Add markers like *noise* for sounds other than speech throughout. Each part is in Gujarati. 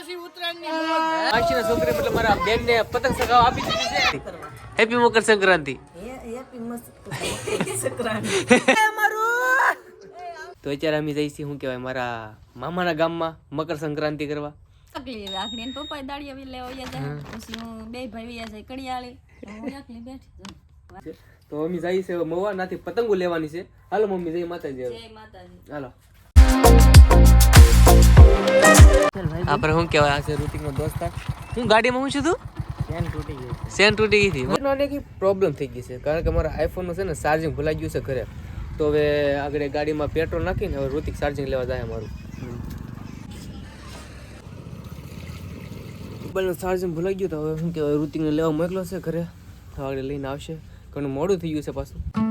માસીના છોકરી મતલબ મારા બેન પતંગ સગાવ આપી દીધી છે. હેપી મકર સંક્રાંતિ. *laughs* તો અત્યારે અમે જઈશું શું કહેવાય મારા મામાના ગામમાં મકર સંક્રાંતિ કરવા. એકલી રાખડી ને પપ્પા દાડિયા વી લેવા જાય. પછી હું બે ભાઈ વયા જાય કડિયાળી. હું એકલી બેઠી તો અમે જઈએ છે મવા નાથી પતંગો લેવાની છે. હાલો મમ્મી જઈ માતાજી. જય માતાજી. હાલો. આપણે શું કહેવાય? આ છે ઋતિકનો દોસ્તાર હું ગાડીમાં હું છું તું? સેન તૂટી ગઈ હતી. મને એક પ્રોબ્લેમ થઈ ગઈ છે કારણ કે મારા આઈફોનનું છે ને ચાર્જિંગ ભૂલાઈ ગયું છે ઘરે. તો હવે આગળ ગાડીમાં પેટ્રોલ નાખીને હવે ઋતિક ચાર્જિંગ લેવા જાય મારું મોબાઈલનું ચાર્જિંગ ભૂલાઈ ગયું તો હવે શું કહેવાય ઋતિકને લેવા મોકલો છે ઘરે. આગળ લઈને આવશે. ઘણું મોડું થઈ ગયું છે પાછું.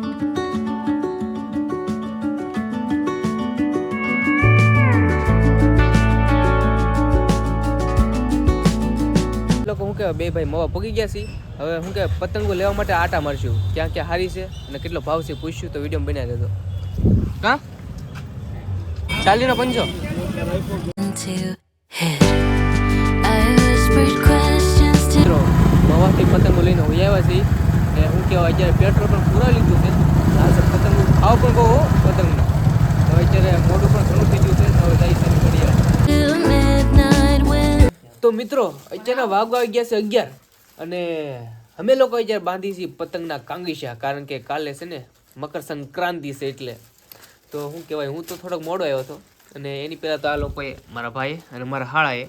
લોકો શું કહેવાય, બે ભાઈ મવા પગી ગયા છે. હવે શું કહેવાય, પતંગો લેવા માટે આટા મારશું. ક્યાં ક્યાં હારી છે અને કેટલો ભાવ છે પૂછ્યું તો વીડિયો બનાવી દેજો. હા? ચાલીનો મિત્રો, મવાથી પતંગો લઈને હું આવ્યા છીએ ને શું કહેવાય, અત્યારે પેટ્રોલ પણ પૂરા લીધું છે. ભાવ પતંગો ખાવ પણ કહો પતંગના. તો મિત્રો અત્યારના વાઘ આવી ગયા છે અગિયાર અને અમે લોકો અત્યારે બાંધી છીએ પતંગના કાંગીશા કારણ કે કાલે છે ને મકર સંક્રાંતિ છે એટલે. તો શું કહેવાય હું તો થોડોક મોડો આવ્યો હતો અને એની પહેલાં તો આ લોકોએ મારા ભાઈએ અને મારા હાળાએ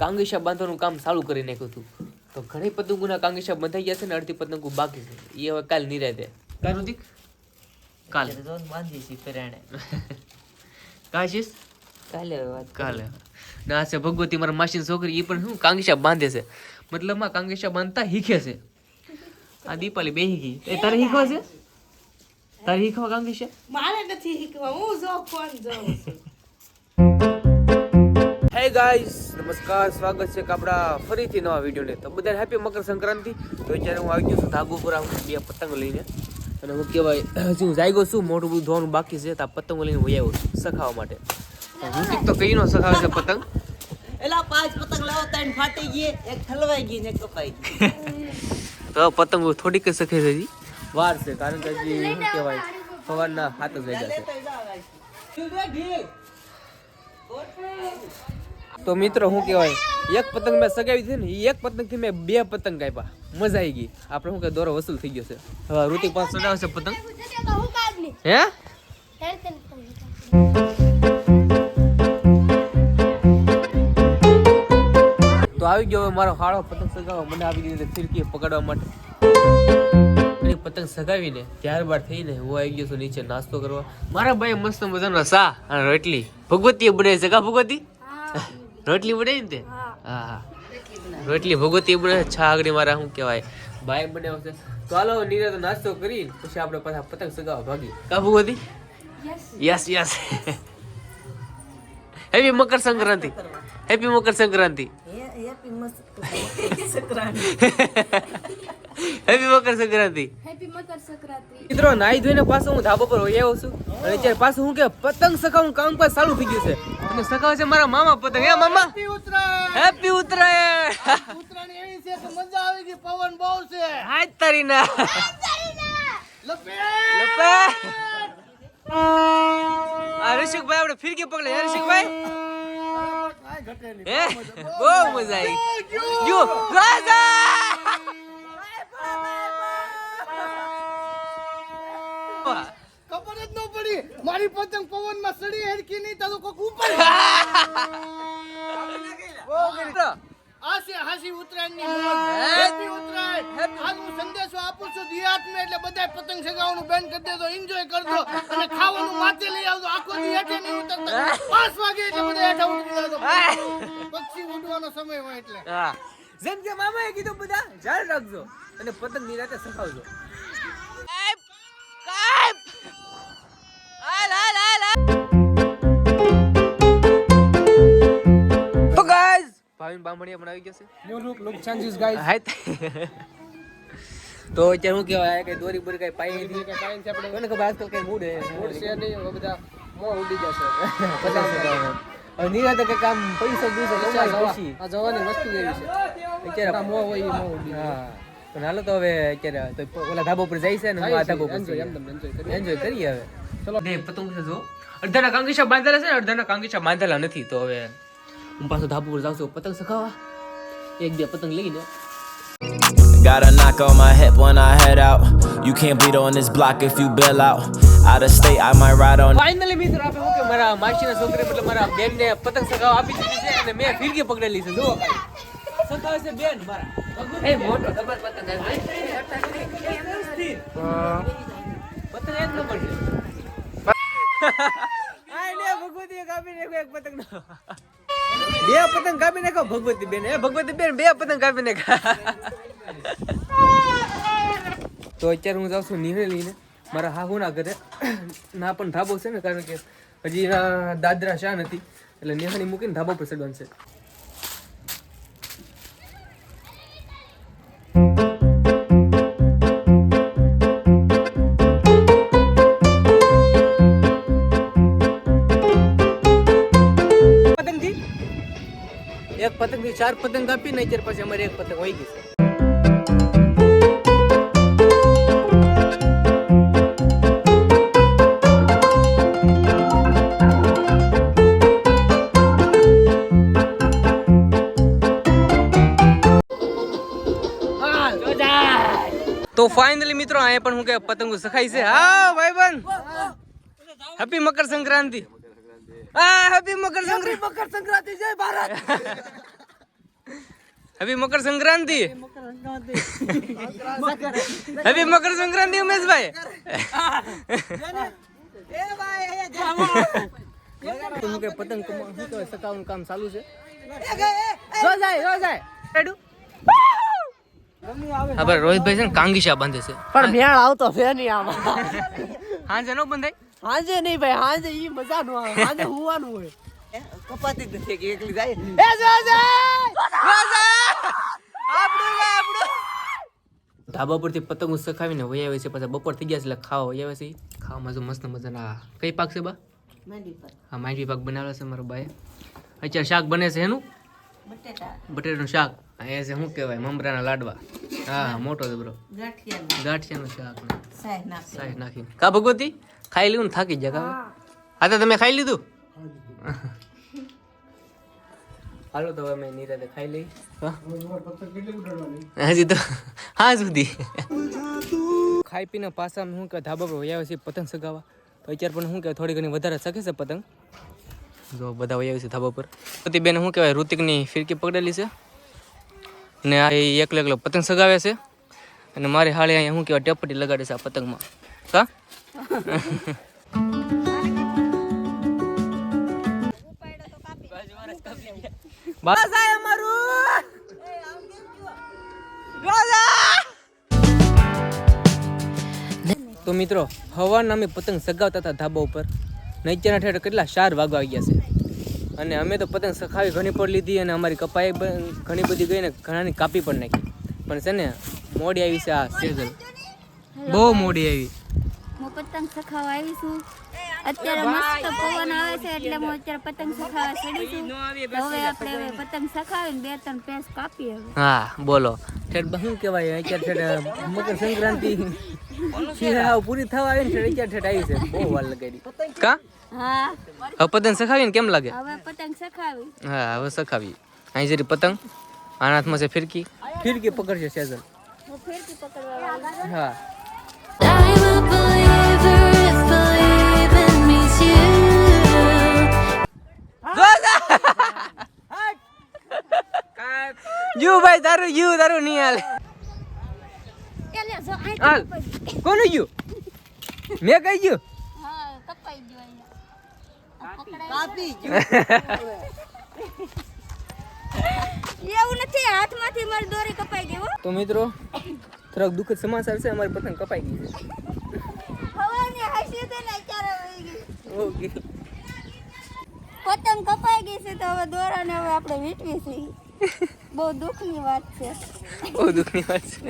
કાંગીશા બાંધવાનું કામ ચાલુ કરી નાખ્યું હતું. તો ઘણી પતંગોના કાંગીશા બંધાઈ ગયા છે ને અડધી પતંગો બાકી છે. એ હવે કાલ નિરાતે. કાલ છે કાલે. કાશીશ કાલે ના છે ભગવતી મારા માસીની છોકરી એ પણ શું કાંગીશા બાંધે છે. મતલબમાં કાંગીશા બાંધતા શીખે છે. આ દીપાલી બે શીખી એ તારે શીખવા છે? તારે શીખવા કાંગીશા? મારે નથી શીખવા હું જો ફોન જોઉં છું. હે ગાઈસ નમસ્કાર સ્વાગત છે કે આપણા ફરીથી નવા વિડીયોને. તો બધાને હેપી મકર સંક્રાંતિ. તો અત્યારે હું આવી ગયો છું ધાગુપુરા બે પતંગ લઈને. અને હું કહેવાય હજી હું જાગ્યો છું મોટું બધું ધોવાનું બાકી છે તો આ પતંગો લઈને હું આવ્યો છું સખાવા માટે. હું તો કઈ નો સખાવે છે પતંગ. એલા પાંચ પતંગ લાવો ત્રણ ફાટી ગઈ એક ઠલવાઈ ગઈ ને કપાઈ ગઈ. *laughs* તો પતંગો થોડીક જ સખે છે જી વાર છે કારણ કે હજી શું કહેવાય સવારના હાથ જ જાય છે. તો મિત્રો શું કહેવાય એક પતંગ મેં સગાવી છે ને એક પતંગથી મેં બે પતંગ કાપ્યા. મજા આવી ગઈ. આપણે શું કે દોરો વસૂલ થઈ ગયો છે. હવે ઋતિક પાસે સગાવે પતંગ? હે આવી ગયો મારો હાળો પતંગ સગાવો મને આવી ગઈ ફિરકી પકડવા માટે. પતંગ સગાવીને ત્યારબાદ થઈને હું આવી ગયો છું નીચે નાસ્તો કરવા. મારા ભાઈ મસ્ત મજાનો સા અને રોટલી. ભગવતીએ બનાવી છે કા ભગવતી? રોટલી બનાવી ને તે? હા. હા રોટલી ભગવતી બનાવે છા. આગળ મારા શું કહેવાય? ભાઈ બનાવ્યો છે. તો હાલો નીરજ નાસ્તો કરી પછી આપણે પાછા પતંગ સગાવવા ભાગી. કા Bhagwati? Yes. Yes happy Makar Sankranti. Happy Makar Sankranti. Happy *laughs* Makar Sankranti. Happy Makar Sankranti. મિત્રો નાઈ ધોઈને પાછો હું ધાબા પર હોય આવ્યો છું. અને અત્યારે પાછું હું કે પતંગ સકાવું કામ પર ચાલુ થઈ ગયું છે. અને સકાવે છે મારા મામા પતંગ. હે મામા? હેપી ઉત્તરાયણ! ઉત્તરાયણ! એવી છે કે મજા આવી ગઈ પવન બહુ છે. હાજ તારી ના લપે આ ઋષિકભાઈ આપણે ફિરકી પકડે. હે ઋષિકભાઈ? બહુ મજા આવી. જો ગાઝા ખબર જ ન પડી. મારી પતંગ પવનમાં સડી હેડકી નહીં તારું કોક ઉપર આ છે હાસી ઉત્તરાયણની છું એટલે બધાય પતંગ સગાવવાનું બેન કરી દેજો એન્જોય કરજો. અને ખાવાનું માથે લઈ આવજો આખો દી હેઠે નહીં ઉતરતા. પાંચ વાગે એટલે બધા હેઠા ઉતરી જજો પક્ષી ઉડવાનો સમય હોય એટલે. હા. જેમ કે મામાએ કીધું બધા જાળ રાખજો અને પતંગ નિરાતે સખાવજો. તો ભાવિન બામણીયા પણ આવી ગયા છે. New look look changes guys hi. તો અત્યારે હું કહેવાય? કે દોરી બોરી કઈ પાઈ નથી? કોને ખબર આજકાલ કઈ મૂડ મૂડ છે નહીં બધા મો ઉડી જશે. પચાસ. નિરાતે કંઈક આમ પૈસો પૈસો કમાઈ આ જવાની વસ્તુ એવી છે. અત્યારે મોહ હોય એ ઉડી હા. પણ હાલો તો હવે અત્યારે તો ઓલા ધાબા પર જાય છે ને આ ધાબા ઉપર એન્જોય કરી કરીએ. હવે. ચલો. બે પતંગ છે જો. અડધાના કાંગીચા બાંધેલા છે ને અડધાના કાંગીશા બાંધેલા નથી તો હવે. હું પાછો ધાબા ઉપર જાઉં છું પતંગ સખાવા. એક બે પતંગ લઈને. Got a knock on my hip when I head out. You can't bleed on this block if you bail out. Out of state, I might ride on. Finally મિત્રો આપણે શું કે મારા માસીના છોકરી મતલબ મારા બેનને પતંગ સગાવા આપી દીધી છે અને મેં ફિરકી પકડેલી છે જુઓ સગાવે છે બેન મારા એ મોટો ડબલ પતંગ. પતંગ એક નંબર છે આ લે ભગવતી કાપી નાખો એક પતંગ નો બે પતંગ કાપી નાખો ભગવતી બેન એ ભગવતી બેન બે પતંગ કાપી નાખા. *laughs* તો અત્યારે હું જાઉં છું નિર્ણય લઈને. મારા હાહુના ઘરે. ના પણ ધાબો છે ને કારણ કે હજી દાદરા શા નથી એટલે નિહાળી મૂકીને ધાબા પર ચડવાનું છે. ચાર પતંગ આપી ને અત્યારે પછી અમારે એક પતંગ હોય ગઈ છે. તો ફાઇનલી મિત્રો અહીંયા પણ હું કે પતંગો સખાઈ છે. હા ભાઈબંધ. હેપી મકર સંક્રાંતિ હા હેપી મકર સંક્રાંતિ મકર સંક્રાંતિ જય ભારત. *laughs* હેપી મકર સંક્રાંતિ. હેપી મકર સંક્રાંતિ. ઉમેશભાઈ તો હું કે પતંગ શું કહેવાય, સકાવવાનું કામ ચાલુ છે જો જાય જો જાય રેડું હા રોહિતભાઈ છે ને કાંગીશા બાંધે છે? પણ મેળ આવતો છે નહીં આમાં. હાંજે નો બંધાય? હાંજે નહીં ભાઈ હાંજે ઈ મજા નો આવે. હાંજે હુવાનું હોય. કપાતી જ નથી કે એકલી જાય. ધાબા પરથી પતંગો સખાવીને વહી આવે છે પછી બપોર થઈ ગયા છે એટલે ખાવા વહી આવે છે. ખાવામાં જો મસ્ત મજાના કઈ પાક છે બા? હા માંડવી પાક બનાવેલો છે મારો બાએ અત્યારે શાક બને છે એનું? બટેટાનું શાક. એ છે શું કહેવાય મમરાના લાડવા. હા મોટો છે બ્રો ગાંઠિયાનું શાક. ને સાહેબ નાખીને કા ભગવતી? ખાઈ લીધું ને થાકી જા કા હા. તો તમે ખાઈ લીધું. *laughs* હાલો તો હવે મેં નિરાતે ખાઈ લઈ. હા? હજી તો હા સુધી. ખાઈ પીને પાછા શું કે ધાબા પર વયા છે પતંગ સગાવા તો અત્યારે પણ શું કે થોડી ઘણી વધારે શકે છે પતંગ. જો બધા વયા છે ધાબા પર. પતિ બેન શું કહેવાય ઋતિકની ફિરકી પકડેલી છે. ને આ એ એકલો એકલો પતંગ સગાવે છે. અને મારી હાળે અહીંયા શું કહેવાય ટેપટી લગાડે છે આ પતંગમાં. કા? *laughs* બસ. આ અમારું. તો મિત્રો હવાના અમે પતંગ સગાવતા હતા ધાબા ઉપર. નૈત્યના ઠેઠ કેટલા ચાર વાગવા આવી ગયા છે. અને અમે તો પતંગ સખાવી ઘણી પણ લીધી અને અમારી કપાઈ પણ ઘણી બધી ગઈ ને ઘણાની કાપી પણ નાખી. પણ છે ને મોડી આવી છે આ સેઝલ બહુ મોડી આવી. હું પતંગ સખાવા આવી છું. અત્યારે મસ્ત પવન આવે છે એટલે હું અત્યારે પતંગ સખાવા ચડી છું. હવે આપણે હવે પતંગ સખાવીને બે ત્રણ પેસ કાપી હવે. હા બોલો. ઠેઠ શું કહેવાય? અત્યારે ઠેઠ મકર સંક્રાંતિ. શિયાળા પૂરી થવા આવી ને ઠેઠ અત્યારે ઠેઠ આવી છે. બહુ વાર લગાડી. કા? હા. હવે પતંગ સખાવીને કેમ લાગે? હવે પતંગ સખાવી હા હવે સખાવી અહીં જરી પતંગ. આના હાથમાં છે ફિરકી. ફિરકી પકડશે પકડવા હા. યુ ભાઈ તારું યુ તારું નહીં હાલે. હાલ કોનું યુ મેં કઈ ગયું? હા કપાઈ ગયો. અહીંયા આ એવું નથી હાથમાંથી મારી દોરી કપાઈ ગઈ હો. તો મિત્રો થોડાક દુઃખદ સમાચાર છે અમારી પતંગ કપાઈ ગઈ છે. હવાની હસી તો ને અત્યારે આવી ગઈ. ઓકે. પતંગ કપાઈ ગઈ છે તો હવે દોરાને હવે આપણે વીટવી છે. Bodoh ni macam. Bodoh ni macam.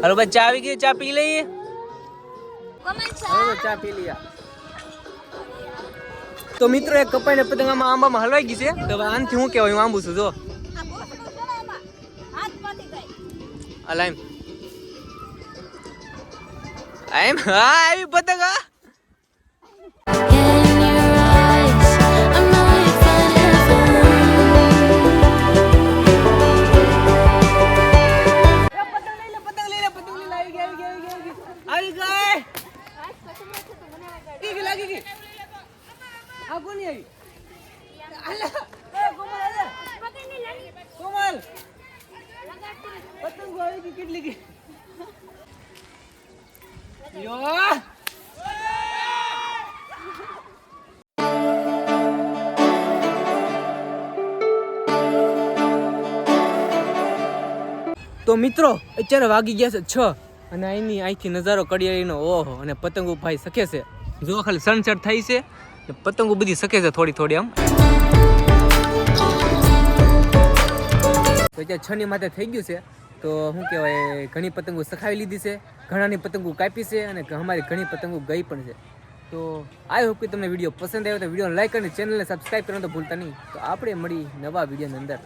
Halo baca lagi, baca pilih. Halo baca pilih ya. Tomitro ya kapan dapat dengan mama mahal lagi sih? Tapi antiu kau yang mampu susu. અલાઈમ. આઈમ હા આવી પતંગ હા. યો! તો મિત્રો, અત્યારે વાગી ગયા છે છ અને અહીંની અહીંથી નજારો કડિયાળીનો ઓહો અને પતંગો ભાઈ શકે છે. જો ખાલી સનસેટ થઈ છે પતંગો બધી શકે છે થોડી થોડી આમ. તો અત્યારે છ ની માથે થઈ ગયું છે. તો શું કહેવાય, ઘણી પતંગો સખાવી લીધી છે, ઘણાની પતંગો કાપી છે અને અમારી ઘણી પતંગો ગઈ પણ છે. તો આઈ હોપ કે તમને વીડિયો પસંદ આવ્યો તો વીડિયો લાઈક અને ચેનલને સબસ્ક્રાઈબ કરવાનું તો ભૂલતા નહીં. તો આપણે મળી નવા વિડીયોની અંદર.